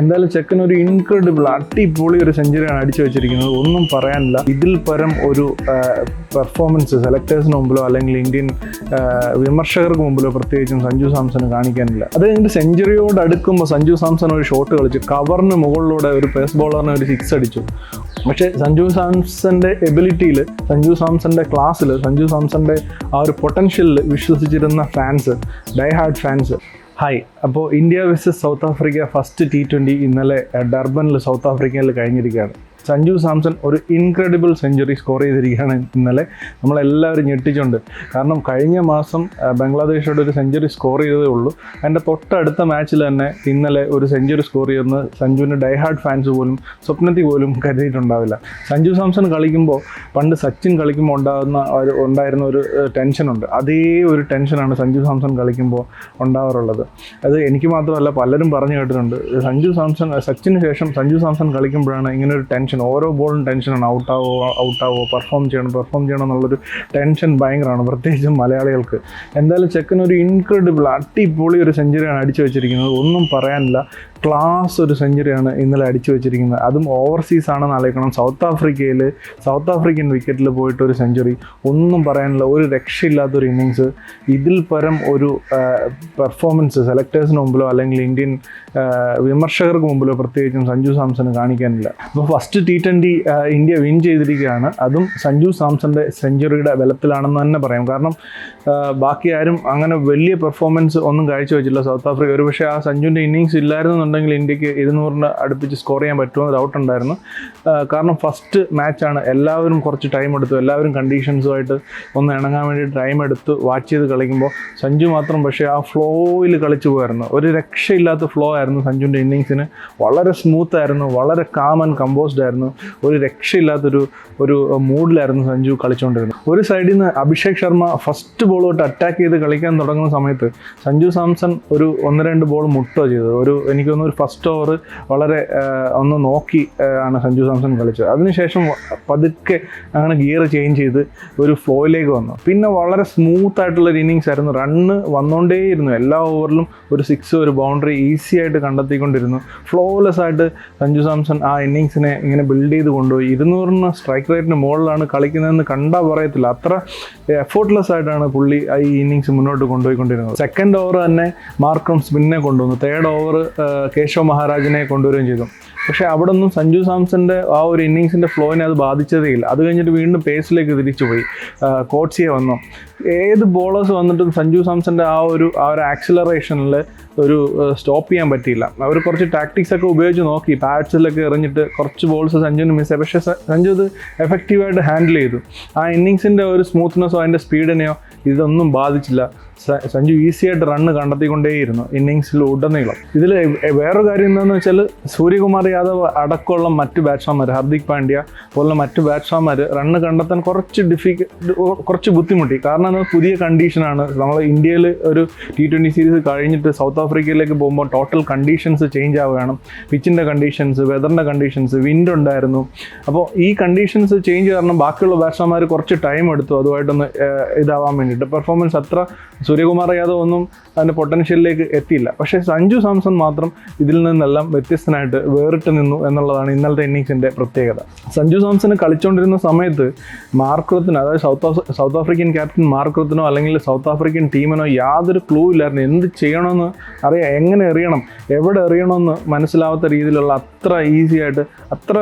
എന്തായാലും ചെക്കൻ ഒരു ഇൻക്രെഡിബിൾ അടിപൊളി ഒരു സെഞ്ചുറിയാണ് അടിച്ചു വെച്ചിരിക്കുന്നത്. ഒന്നും പറയാനില്ല. ഇതിൽ പരം ഒരു പെർഫോമൻസ് സെലക്ടേഴ്സിന് മുമ്പിലോ അല്ലെങ്കിൽ ഇന്ത്യൻ വിമർശകർക്ക് മുമ്പിലോ പ്രത്യേകിച്ചും സഞ്ജു സാംസന് കാണിക്കാനില്ല. അത് കഴിഞ്ഞിട്ട് സെഞ്ചുറിയോട് അടുക്കുമ്പോൾ സഞ്ജു സാംസൺ ഒരു ഷോട്ട് കളിച്ചു. കവറിന് മുകളിലൂടെ ഒരു പേസ് ബോളറിന് ഒരു സിക്സ് അടിച്ചു. പക്ഷേ സഞ്ജു സാംസന്റെ എബിലിറ്റിയിൽ സഞ്ജു സാംസന്റെ ക്ലാസ്സിൽ സഞ്ജു സാംസന്റെ ആ ഒരു പൊട്ടൻഷ്യലിൽ വിശ്വസിച്ചിരുന്ന fans die hard fans hi അപ്പോൾ India versus South Africa first T twenty ഇന്നലെ ഡർബനിൽ സൗത്ത് ആഫ്രിക്കയിൽ കഴിഞ്ഞിരിക്കുകയാണ്. സഞ്ജു സാംസൺ ഒരു ഇൻക്രെഡിബിൾ സെഞ്ചുറി സ്കോർ ചെയ്തിരിക്കുകയാണ് ഇന്നലെ. നമ്മളെല്ലാവരും ഞെട്ടിച്ചുണ്ട്. കാരണം കഴിഞ്ഞ മാസം ബംഗ്ലാദേശോട് ഒരു സെഞ്ചുറി സ്കോർ ചെയ്തതേ ഉള്ളൂ. അതിന്റെ തൊട്ടടുത്ത മാച്ചിൽ തന്നെ ഇന്നലെ ഒരു സെഞ്ചുറി സ്കോർ ചെയ്യുന്ന സഞ്ജുവിന്റെ ഡൈഹാർഡ് ഫാൻസ് പോലും സ്വപ്നത്തിൽ പോലും കരുതിയിട്ടുണ്ടാവില്ല. സഞ്ജു സാംസൺ കളിക്കുമ്പോൾ പണ്ട് സച്ചിൻ കളിക്കുമ്പോൾ ഉണ്ടാകുന്ന ഒരു ഉണ്ടായിരുന്ന ഒരു ടെൻഷനുണ്ട് അതേ ഒരു ടെൻഷനാണ് സഞ്ജു സാംസൺ കളിക്കുമ്പോൾ ഉണ്ടാവാറുള്ളത്. അത് എനിക്ക് മാത്രമല്ല പലരും പറഞ്ഞു കേട്ടിട്ടുണ്ട്. സഞ്ജു സാംസൺ സച്ചിന് ശേഷം സഞ്ജു സാംസൺ കളിക്കുമ്പോഴാണ് ഇങ്ങനെ ഒരു ടെൻഷൻ ഓരോ ബോളും ടെൻഷനാണ് ഔട്ടാവോ ഔട്ടാവോ പെർഫോം ചെയ്യണം പെർഫോം ചെയ്യണം എന്നുള്ളൊരു ടെൻഷൻ ഭയങ്കരമാണ് പ്രത്യേകിച്ചും മലയാളികൾക്ക്. എന്തായാലും ചെക്കൻ ഒരു ഇൻക്രെഡിബിൾ അടിപൊളി ഒരു സെഞ്ചുറിയാണ് അടിച്ചു വെച്ചിരിക്കുന്നത്. ഒന്നും പറയാനില്ല. ക്ലാസ് ഒരു സെഞ്ചുറിയാണ് ഇന്നലെ അടിച്ചു വെച്ചിരിക്കുന്നത്. അതും ഓവർസീസ് ആണെന്ന് ആലോചിക്കണം സൗത്ത് ആഫ്രിക്കയിൽ സൗത്ത് ആഫ്രിക്കൻ വിക്കറ്റിൽ പോയിട്ട് ഒരു സെഞ്ചുറി ഒന്നും പറയാനില്ല ഒരു രക്ഷയില്ലാത്തൊരു ഇന്നിങ്സ് ഇതിൽ പരം ഒരു പെർഫോമൻസ് സെലക്ടേഴ്സിന് മുമ്പിലോ അല്ലെങ്കിൽ ഇന്ത്യൻ വിമർശകർക്ക് മുമ്പിലോ പ്രത്യേകിച്ചും സഞ്ജു സാംസന് കാണിക്കാനില്ല. അപ്പോൾ first T twenty India win ചെയ്തിരിക്കുകയാണ്. അതും സഞ്ജു സാംസന്റെ സെഞ്ചുറിയുടെ ബലത്തിലാണെന്ന് തന്നെ പറയാം. കാരണം ബാക്കി ആരും അങ്ങനെ വലിയ പെർഫോമൻസ് ഒന്നും കാഴ്ചവെച്ചില്ല സൗത്ത് ആഫ്രിക്ക ഒരു പക്ഷേ ആ സഞ്ജുവിന്റെ ഇന്നിങ്സ് ഇല്ലായിരുന്നുണ്ടെങ്കിൽ ഇന്ത്യയ്ക്ക് ഇരുന്നൂറിന് അടുപ്പിച്ച് സ്കോർ ചെയ്യാൻ പറ്റുമെന്ന് ഡൗട്ട് ഉണ്ടായിരുന്നു. കാരണം ഫസ്റ്റ് മാച്ചാണ് എല്ലാവരും കുറച്ച് ടൈം എടുത്തു. എല്ലാവരും കണ്ടീഷൻസുമായിട്ട് ഒന്ന് ഇണങ്ങാൻ വേണ്ടി ടൈം എടുത്ത് വാച്ച് ചെയ്ത് കളിക്കുമ്പോൾ സഞ്ജു മാത്രം പക്ഷേ ആ ഫ്ലോയിൽ കളിച്ചു പോയായിരുന്നു. ഒരു രക്ഷയില്ലാത്ത ഫ്ലോ ആയിരുന്നു സഞ്ജുവിന്റെ ഇന്നിങ്സിന് വളരെ സ്മൂത്ത് ആയിരുന്നു. വളരെ കാം കമ്പോസ്ഡ് ആയിരുന്നു. ഒരു രക്ഷയില്ലാത്തൊരു ഒരു മൂഡിലായിരുന്നു സഞ്ജു കളിച്ചുകൊണ്ടിരുന്നത്. ഒരു സൈഡിൽ നിന്ന് അഭിഷേക് ശർമ്മ ഫസ്റ്റ് ബോൾ തൊട്ട് അറ്റാക്ക് ചെയ്ത് കളിക്കാൻ തുടങ്ങുന്ന സമയത്ത് സഞ്ജു സാംസൺ ഒരു ഒന്ന് രണ്ട് ബോൾ മുട്ടോ ചെയ്തത്. ഒരു എനിക്ക് തോന്നുന്നു ഒരു ഫസ്റ്റ് ഓവർ വളരെ ഒന്ന് നോക്കി ആണ് സഞ്ജു സാംസൺ കളിച്ചത്. അതിനുശേഷം പതുക്കെ അങ്ങനെ ഗിയർ ചേഞ്ച് ചെയ്ത് ഒരു ഫ്ലോയിലേക്ക് വന്നു. പിന്നെ വളരെ സ്മൂത്ത് ആയിട്ടുള്ള ഒരു ഇന്നിങ്സ് ആയിരുന്നു. റണ്ണ് വന്നുകൊണ്ടേയിരുന്നു എല്ലാ ഓവറിലും ഒരു സിക്സ് ഒരു ബൗണ്ടറി ഈസി ആയിട്ട് കണ്ടെത്തിക്കൊണ്ടിരുന്നു. ഫ്ലോലെസ് ആയിട്ട് സഞ്ജു സാംസൺ ആ ഇന്നിങ്സിനെ ഇങ്ങനെ ബിൽഡ് ചെയ്ത് കൊണ്ടുപോയി. ഇരുന്നൂറിന് സ്ട്രൈക്ക് റേറ്റിന് മുകളിലാണ് കളിക്കുന്നതെന്ന് കണ്ടാൽ പറയത്തില്ല. അത്ര എഫോർട്ട്ലെസ് ആയിട്ടാണ് പുള്ളി ഈ ഇന്നിങ്സ് മുന്നോട്ട് കൊണ്ടുപോയിക്കൊണ്ടിരുന്നത്. സെക്കൻഡ് ഓവർ തന്നെ മാർക്കം സ്പിന്നെ കൊണ്ടുവന്നു. തേർഡ് ഓവർ കേശവ് മഹാരാജനെ കൊണ്ടുവരികയും ചെയ്തു. പക്ഷേ അവിടെ ഒന്നും സഞ്ജു സാംസന്റെ ആ ഒരു ഇന്നിങ്സിന്റെ ഫ്ലോയിനെ അത് ബാധിച്ചതേ ഇല്ല. അത് കഴിഞ്ഞിട്ട് വീണ്ടും പേസിലേക്ക് തിരിച്ചുപോയി കോട്സിയെ വന്നു. ഏത് ബോളേഴ്സ് വന്നിട്ടും സഞ്ജു സാംസന്റെ ആ ഒരു ആ ഒരു ആക്സിലറേഷനിൽ ഒരു സ്റ്റോപ്പ് ചെയ്യാൻ പറ്റിയില്ല. അവർ കുറച്ച് ടാക്ടിക്സ് ഒക്കെ ഉപയോഗിച്ച് നോക്കി. പാഡ്സിലൊക്കെ എറിഞ്ഞിട്ട് കുറച്ച് ബോൾസ് സഞ്ജുവിന് മിസ് പക്ഷേ സഞ്ജു ഇത് എഫക്റ്റീവായിട്ട് ഹാൻഡിൽ ചെയ്തു. ആ ഇന്നിങ്സിന്റെ ഒരു സ്മൂത്ത്നെസ്സോ അതിന്റെ സ്പീഡിനെയോ ഇതൊന്നും ബാധിച്ചില്ല. സഞ്ജു ഈസി ആയിട്ട് റണ്ണ് കണ്ടെത്തിക്കൊണ്ടേയിരുന്നു ഇന്നിങ്സിൽ ഉടനീളം. ഇതിൽ വേറൊരു കാര്യം എന്താണെന്ന് വെച്ചാൽ സൂര്യകുമാർ യാദവ് അടക്കമുള്ള മറ്റ് ബാറ്റ്സ്മാൻമാർ ഹാർദിക് പാണ്ഡ്യ പോലുള്ള മറ്റ് ബാറ്റ്സ്മാൻമാർ റണ്ണ് കണ്ടെത്താൻ കുറച്ച് ഡിഫിക്ക കുറച്ച് ബുദ്ധിമുട്ടി. കാരണം പുതിയ കണ്ടീഷനാണ് നമ്മൾ ഇന്ത്യയിൽ ഒരു ടി ട്വന്റി സീരീസ് കഴിഞ്ഞിട്ട് സൗത്ത് ആഫ്രിക്കയിലേക്ക് പോകുമ്പോൾ ടോട്ടൽ കണ്ടീഷൻസ് ചേഞ്ച് ആവുകയാണ്. പിച്ചിന്റെ കണ്ടീഷൻസ് വെതറിന്റെ കണ്ടീഷൻസ് വിൻഡ് ഉണ്ടായിരുന്നു. അപ്പോൾ ഈ കണ്ടീഷൻസ് ചേഞ്ച് കാരണം ബാക്കിയുള്ള ബാറ്റ്സ്മാൻമാർ കുറച്ച് ടൈം എടുത്തു. അതുമായിട്ടൊന്ന് ഇതാവാൻ വേണ്ടിയിട്ട്. പെർഫോമൻസ് അത്ര സൂര്യകുമാർ യാദവ് ഒന്നും അതിന്റെ പൊട്ടൻഷ്യലിലേക്ക് എത്തിയില്ല. പക്ഷേ സഞ്ജു സാംസൺ മാത്രം ഇതിൽ നിന്നെല്ലാം വ്യത്യസ്തനായിട്ട് വേറിട്ട് നിന്നു എന്നുള്ളതാണ് ഇന്നലത്തെ ഇന്നിങ്സിന്റെ പ്രത്യേകത. സഞ്ജു സാംസൺ കളിച്ചുകൊണ്ടിരുന്ന സമയത്ത് മാർക്രത്തിന് അതായത് സൗത്ത് സൗത്ത് ആഫ്രിക്കൻ ക്യാപ്റ്റൻ മാർക്രത്തിനോ അല്ലെങ്കിൽ സൗത്ത് ആഫ്രിക്കൻ ടീമിനോ യാതൊരു ക്ലൂ ഇല്ലായിരുന്നു. എന്ത് ചെയ്യണമെന്ന് അറിയാം എങ്ങനെ എറിയണം എവിടെ എറിയണമെന്ന് മനസ്സിലാവാത്ത രീതിയിലുള്ള അത്ര ഈസി ആയിട്ട് അത്ര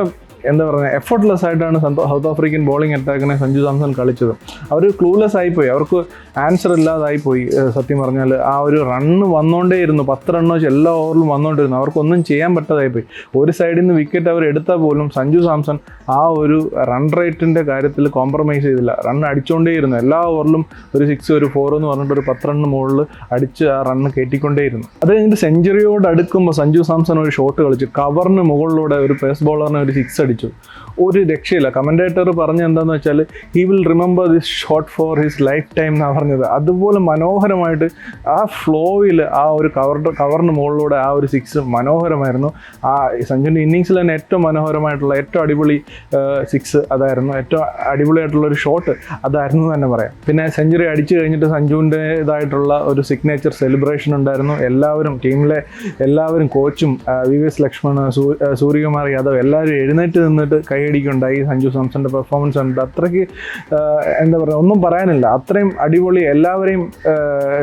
എന്താ പറയുക എഫർട്ട്ലെസ് ആയിട്ടാണ് സൗത്ത് ആഫ്രിക്കൻ ബോളിംഗ് അറ്റാക്കിനെ സഞ്ജു സാംസൺ കളിച്ചത്. അവർ ക്ലൂലെസ് ആയിപ്പോയി. അവർക്ക് ആൻസർ ഇല്ലാതായിപ്പോയി സത്യം പറഞ്ഞാൽ ആ ഒരു റണ്ണ് വന്നുകൊണ്ടേയിരുന്നു പത്ത് റണ്ണ് വെച്ച് എല്ലാ ഓവറിലും വന്നുകൊണ്ടിരുന്നു അവർക്കൊന്നും ചെയ്യാൻ പറ്റാതായിപ്പോയി. ഒരു സൈഡിൽ നിന്ന് വിക്കറ്റ് അവർ എടുത്താൽ പോലും സഞ്ജു സാംസൺ ആ ഒരു റൺ റേറ്റിന്റെ കാര്യത്തിൽ കോംപ്രമൈസ് ചെയ്തില്ല. റൺ അടിച്ചുകൊണ്ടേയിരുന്നു എല്ലാ ഓവറിലും ഒരു സിക്സ് ഒരു ഫോർ എന്ന് പറഞ്ഞിട്ട് ഒരു പത്ത് റണ്ണ് മുകളിൽ അടിച്ച് ആ റണ്ണ് കയറ്റിക്കൊണ്ടേയിരുന്നു. അത് കഴിഞ്ഞിട്ട് സെഞ്ചുറിയോട് അടുക്കുമ്പോൾ സഞ്ജു സാംസൺ ഒരു ഷോട്ട് കളിച്ച്. കവറിന് മുകളിലൂടെ ഒരു പേസ് ബോളറിനെ ഒരു സിക്സ് അടിച്ചു. ഒരു രക്ഷയില്ല. കമന്റേറ്റർ പറഞ്ഞ എന്താണെന്ന് വെച്ചാൽ he will remember this shot for his lifetime എന്നാണ് പറഞ്ഞത്. അതുപോലെ മനോഹരമായിട്ട് ആ ഫ്ലോയിൽ ആ ഒരു കവർ കവറിന് മുകളിലൂടെ ആ ഒരു സിക്സ് മനോഹരമായിരുന്നു. ആ സഞ്ജുവിന്റെ ഇന്നിങ്സിൽ തന്നെ ഏറ്റവും മനോഹരമായിട്ടുള്ള ഏറ്റവും അടിപൊളി സിക്സ് അതായിരുന്നു. ഏറ്റവും അടിപൊളിയായിട്ടുള്ള ഒരു ഷോട്ട് അതായിരുന്നു തന്നെ പറയാം. പിന്നെ സെഞ്ചുറി അടിച്ചു കഴിഞ്ഞിട്ട് സഞ്ജുവിന്റെതായിട്ടുള്ള ഒരു സിഗ്നേച്ചർ സെലിബ്രേഷൻ ഉണ്ടായിരുന്നു. എല്ലാവരും ടീമിലെ എല്ലാവരും കോച്ചും V V S Laxman Suryakumar Yadav എല്ലാവരും എഴുന്നേറ്റ് നിന്നിട്ട് കൈയടിക്കുണ്ടായി. സഞ്ജു സാംസന്റെ പെർഫോമൻസ് ഉണ്ട് അത്രയ്ക്ക് എന്താ പറയുക ഒന്നും പറയാനില്ല. അത്രയും അടിപൊളി എല്ലാവരെയും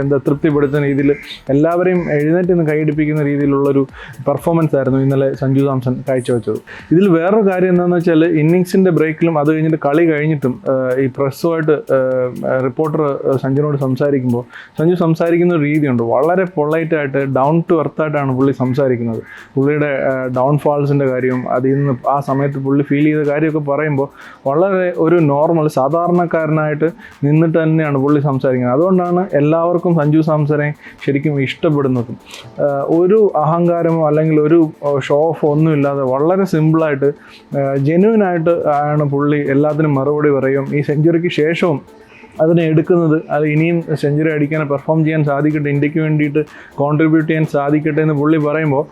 എന്താ തൃപ്തിപ്പെടുത്തുന്ന രീതിയിൽ എല്ലാവരെയും എഴുന്നേറ്റ് നിന്ന് കൈയടിപ്പിക്കുന്ന രീതിയിലുള്ളൊരു പെർഫോമൻസ് ആയിരുന്നു ഇന്നലെ സഞ്ജു സാംസൺ കാഴ്ചവെച്ചത്. ഇതിൽ വേറൊരു കാര്യം എന്താണെന്ന് വെച്ചാൽ ഇന്നിങ്സിന്റെ ബ്രേക്കിലും അത് കഴിഞ്ഞിട്ട് കളി കഴിഞ്ഞിട്ടും ഈ പ്രസ്സുമായിട്ട് റിപ്പോർട്ടർ സഞ്ജുനോട് സംസാരിക്കുമ്പോൾ സഞ്ജു സംസാരിക്കുന്ന ഒരു രീതിയുണ്ട്. വളരെ പൊളൈറ്റ് ആയിട്ട് ഡൗൺ ടു എർത്തായിട്ടാണ് പുള്ളി സംസാരിക്കുന്നത്. പുള്ളിയുടെ ഡൗൺഫാൾസിന്റെ കാര്യവും അതിൽ നിന്ന് ആ സമയത്ത് പുള്ളി ഫീൽ ചെയ്ത കാര്യമൊക്കെ പറയുമ്പോൾ വളരെ ഒരു നോർമൽ സാധാരണക്കാരനായിട്ട് നിന്നിട്ട് തന്നെയാണ് പുള്ളി സംസാരിക്കുന്നത്. അതുകൊണ്ടാണ് എല്ലാവർക്കും സഞ്ജു സാംസനെ ശരിക്കും ഇഷ്ടപ്പെടുന്നതും. ഒരു അഹങ്കാരമോ അല്ലെങ്കിൽ ഒരു ഷോ ഓഫ് ഒന്നും ഇല്ലാതെ വളരെ സിമ്പിളായിട്ട് ജെന്യൂനായിട്ട് ആണ് പുള്ളി എല്ലാത്തിനും മറുപടി പറയും. ഈ സെഞ്ചുറിക്ക് ശേഷവും അതിനെ എടുക്കുന്നത് അത് ഇനിയും സെഞ്ചുറി അടിക്കാൻ പെർഫോം ചെയ്യാൻ സാധിക്കട്ടെ ഇന്ത്യയ്ക്ക് വേണ്ടിയിട്ട് കോൺട്രിബ്യൂട്ട് ചെയ്യാൻ സാധിക്കട്ടെ എന്ന് പുള്ളി പറയുമ്പോൾ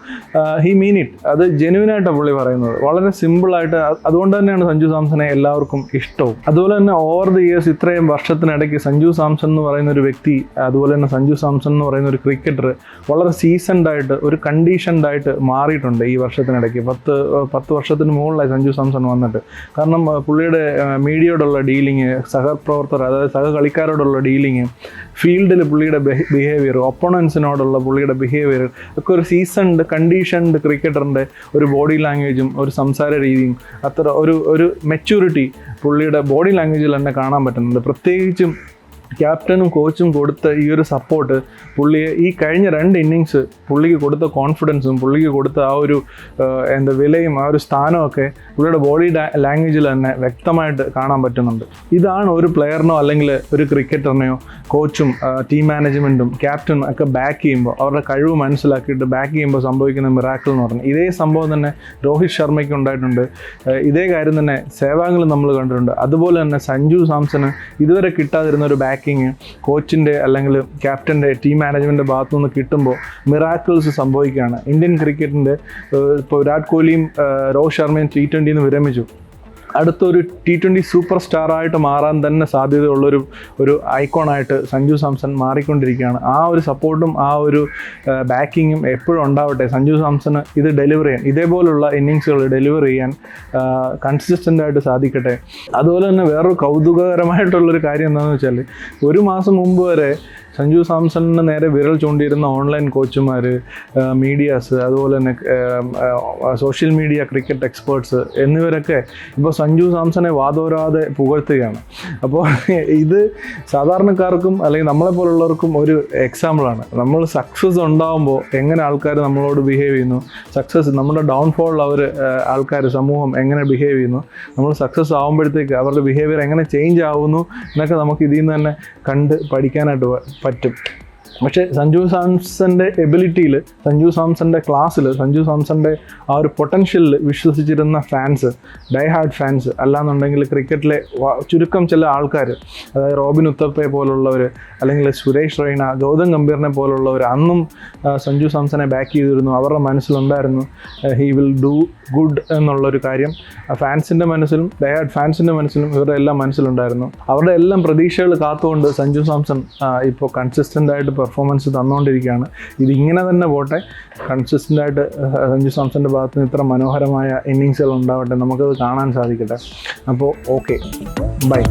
ഹി മീൻ ഇറ്റ് അത് ജെനുവിനായിട്ടാണ് പുള്ളി പറയുന്നത്. വളരെ സിമ്പിളായിട്ട് അതുകൊണ്ട് തന്നെയാണ് സഞ്ജു സാംസനെ എല്ലാവർക്കും ഇഷ്ടവും. അതുപോലെ തന്നെ ഓവർ ദി ഇയേഴ്സ് ഇത്രയും വർഷത്തിനിടയ്ക്ക് സഞ്ജു സാംസൺ എന്ന് പറയുന്ന ഒരു വ്യക്തി അതുപോലെ തന്നെ സഞ്ജു സാംസൺ എന്ന് പറയുന്ന ഒരു ക്രിക്കറ്റർ വളരെ സീസൺഡായിട്ട് ഒരു കണ്ടീഷൻഡായിട്ട് മാറിയിട്ടുണ്ട് ഈ വർഷത്തിനിടയ്ക്ക്. പത്ത് പത്ത് വർഷത്തിന് മുകളിലായി സഞ്ജു സാംസൺ വന്നിട്ട്. കാരണം പുള്ളിയുടെ മീഡിയയോടുള്ള ഡീലിങ് സഹപ്രവർത്തകർ അതായത് സഹകളിക്കാരോടുള്ള ഡീലിങ് ഫീൽഡിൽ പുള്ളിയുടെ ബിഹേവിയർ ഒപ്പണൻസിനോടുള്ള പുള്ളിയുടെ ബിഹേവിയർ ഒക്കെ ഒരു സീസൺഡ് കണ്ടീഷൻഡ് ക്രിക്കറ്ററിന്റെ ഒരു ബോഡി ലാംഗ്വേജും ഒരു സംസാര രീതിയും അത്ര ഒരു ഒരു മെച്യൂരിറ്റി പുള്ളിയുടെ ബോഡി ലാംഗ്വേജിൽ തന്നെ കാണാൻ പറ്റുന്നുണ്ട്. പ്രത്യേകിച്ചും ക്യാപ്റ്റനും കോച്ചും കൊടുത്ത ഈ ഒരു സപ്പോർട്ട് പുള്ളിയെ ഈ കഴിഞ്ഞ രണ്ട് ഇന്നിങ്സ് പുള്ളിക്ക് കൊടുത്ത കോൺഫിഡൻസും പുള്ളിക്ക് കൊടുത്ത ആ ഒരു എന്താ വിലയും ആ ഒരു സ്ഥാനമൊക്കെ പുള്ളിയുടെ ബോഡി ലാംഗ്വേജിൽ തന്നെ വ്യക്തമായിട്ട് കാണാൻ പറ്റുന്നുണ്ട്. ഇതാണ് ഒരു പ്ലെയറിനോ അല്ലെങ്കിൽ ഒരു ക്രിക്കറ്ററിനെയോ കോച്ചും ടീം മാനേജ്മെന്റും ക്യാപ്റ്റനും ഒക്കെ ബാക്ക് ചെയ്യുമ്പോൾ അവരുടെ കഴിവ് മനസ്സിലാക്കിയിട്ട് ബാക്ക് ചെയ്യുമ്പോൾ സംഭവിക്കുന്ന മിറാക്കിൾ എന്ന് പറഞ്ഞാൽ ഇതേ സംഭവം തന്നെ രോഹിത് ശർമ്മയ്ക്ക് ഉണ്ടായിട്ടുണ്ട്. ഇതേ കാര്യം തന്നെ സേവാങ്ങളും നമ്മൾ കണ്ടിട്ടുണ്ട്. അതുപോലെ തന്നെ സഞ്ജു സാംസണ് ഇതുവരെ കിട്ടാതിരുന്ന ഒരു ബാക്കിങ് കോച്ചിന്റെ അല്ലെങ്കിൽ ക്യാപ്റ്റന്റെ ടീം മാനേജ്മെന്റ് ഭാഗത്തു നിന്ന് കിട്ടുമ്പോൾ മിറാക്കിൾസ് സംഭവിക്കുകയാണ്. ഇന്ത്യൻ ക്രിക്കറ്റിന്റെ ഇപ്പോൾ വിരാട് കോഹ്ലിയും രോഹിത് ശർമ്മയും ടി ട്വന്റിയിൽ നിന്ന് വിരമിച്ചു. അടുത്തൊരു ടി ട്വന്റി സൂപ്പർ സ്റ്റാറായിട്ട് മാറാൻ തന്നെ സാധ്യതയുള്ളൊരു ഒരു ഐക്കോണായിട്ട് സഞ്ജു സാംസൺ മാറിക്കൊണ്ടിരിക്കുകയാണ്. ആ ഒരു സപ്പോർട്ടും ആ ഒരു ബാക്കിങ്ങും എപ്പോഴും ഉണ്ടാവട്ടെ. സഞ്ജു സാംസണ് ഇത് ഡെലിവർ ചെയ്യാൻ ഇതേപോലുള്ള ഇന്നിങ്സുകൾ ഡെലിവർ ചെയ്യാൻ കൺസിസ്റ്റന്റ് ആയിട്ട് സാധിക്കട്ടെ. അതുപോലെ തന്നെ വേറൊരു കൗതുകകരമായിട്ടുള്ളൊരു കാര്യം എന്താണെന്ന് വെച്ചാൽ ഒരു മാസം മുമ്പ് വരെ സഞ്ജു സാംസണിന് നേരെ വിരൽ ചൂണ്ടിയിരുന്ന ഓൺലൈൻ കോച്ചുമാർ മീഡിയാസ് അതുപോലെ തന്നെ സോഷ്യൽ മീഡിയ ക്രിക്കറ്റ് എക്സ്പേർട്സ് എന്നിവരൊക്കെ ഇപ്പോൾ സഞ്ജു സാംസണെ വാതോരാതെ പുകഴ്ത്തുകയാണ്. അപ്പോൾ ഇത് സാധാരണക്കാർക്കും അല്ലെങ്കിൽ നമ്മളെ പോലുള്ളവർക്കും ഒരു എക്സാമ്പിളാണ് നമ്മൾ സക്സസ് ഉണ്ടാകുമ്പോൾ എങ്ങനെ ആൾക്കാർ നമ്മളോട് ബിഹേവ് ചെയ്യുന്നു? സക്സസ് നമ്മുടെ ഡൗൺഫോൾ അവർ ആൾക്കാർ സമൂഹം എങ്ങനെ ബിഹേവ് ചെയ്യുന്നു? നമ്മൾ സക്സസ് ആകുമ്പോഴത്തേക്ക് അവരുടെ ബിഹേവിയർ എങ്ങനെ ചേഞ്ച് ആവുന്നു? എന്നൊക്കെ നമുക്ക് ഇതിൽ നിന്ന് തന്നെ കണ്ട് പഠിക്കാനായിട്ട് പറ്റും പക്ഷേ സഞ്ജു സാംസന്റെ എബിലിറ്റിയിൽ സഞ്ജു സാംസന്റെ ക്ലാസ്സിൽ സഞ്ജു സാംസന്റെ ആ ഒരു പൊട്ടൻഷ്യലിൽ വിശ്വസിച്ചിരുന്ന ഫാൻസ് ഡൈ ഹാർഡ് ഫാൻസ് അല്ലാന്നുണ്ടെങ്കിൽ ക്രിക്കറ്റിലെ ചുരുക്കം ചില ആൾക്കാർ അതായത് റോബിൻ ഉത്തപ്പയെ പോലുള്ളവർ അല്ലെങ്കിൽ സുരേഷ് റൈന ഗൗതം ഗംഭീറിനെ പോലുള്ളവർ അന്നും സഞ്ജു സാംസനെ ബാക്ക് ചെയ്തിരുന്നു. അവരുടെ മനസ്സിലുണ്ടായിരുന്നു ഹീ വിൽ ഡു ഗുഡ് എന്നുള്ളൊരു കാര്യം. ഫാൻസിന്റെ മനസ്സിലും ഡൈ ഹാർഡ് ഫാൻസിന്റെ മനസ്സിലും ഇവരുടെ എല്ലാം മനസ്സിലുണ്ടായിരുന്നു. അവരുടെ എല്ലാം പ്രതീക്ഷകൾ കാത്തുകൊണ്ട് സഞ്ജു സാംസൺ ഇപ്പോൾ കൺസിസ്റ്റന്റ് ആയിട്ട് പെർഫോമൻസ് തന്നുകൊണ്ടിരിക്കുകയാണ് ഇതിങ്ങനെ തന്നെ പോട്ടെ. കൺസിസ്റ്റന്റ് ആയിട്ട് സഞ്ജു സാംസന്റെ ഭാഗത്ത് നിന്ന് ഇത്ര മനോഹരമായ ഇന്നിങ്സുകൾ ഉണ്ടാവട്ടെ. നമുക്കത് കാണാൻ സാധിക്കട്ടെ. അപ്പോൾ ഓക്കെ ബൈ